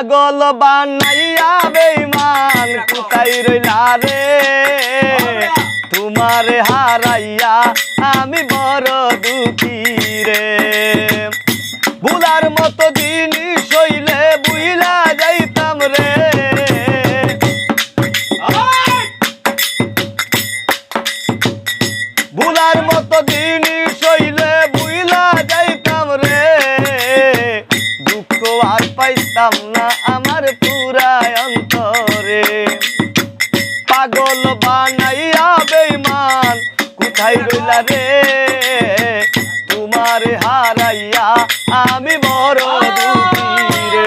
পাগল বানাইয়া বেইমান কোথায় রইলা রে? তোমারে হারাইয়া আমি বড় দুঃখী রে। ভুলার মতো জিনিস কোথায় রইলা রে তোমার হারাইয়া আমি বড় দুঃখী রে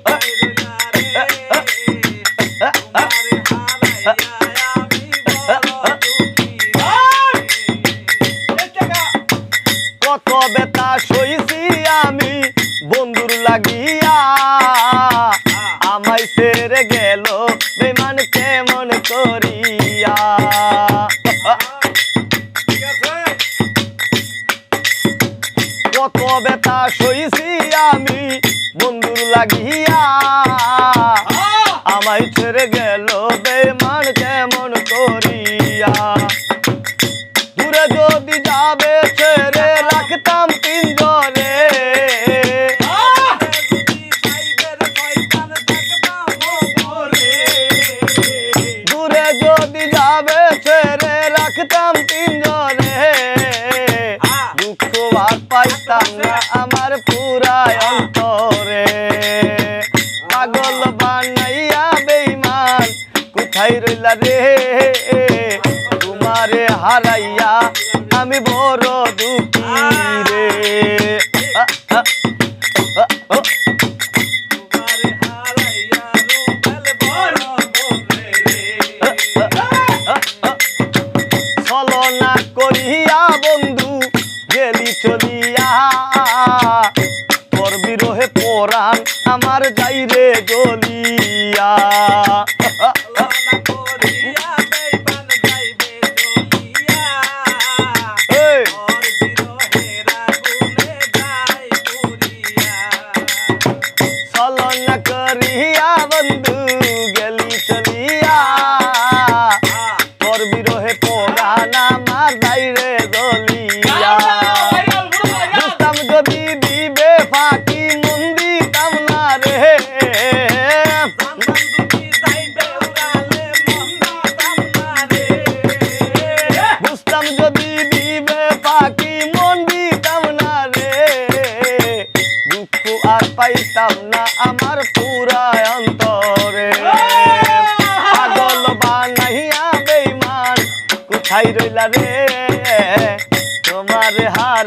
কত করিয়া। কত বেতা সইছি আমি, বন্ধুর লাগিয়া। আমায় ছেড়ে গেল বেমান কেমন করিয়া। দূরে যদি যাবে পাইতাম আমার পুরায় অন্তরে পাগল বানাইয়া বেইমান কোথায় রইলা রে তোমারে হারাইয়া আমি বড় দুঃখী রে। ছলনা করিয়া পাইতাম না আমার পুরা অন্তরে। পাগল বানাইয়া বেইমান কোথায় রইলা রে? তোমার হার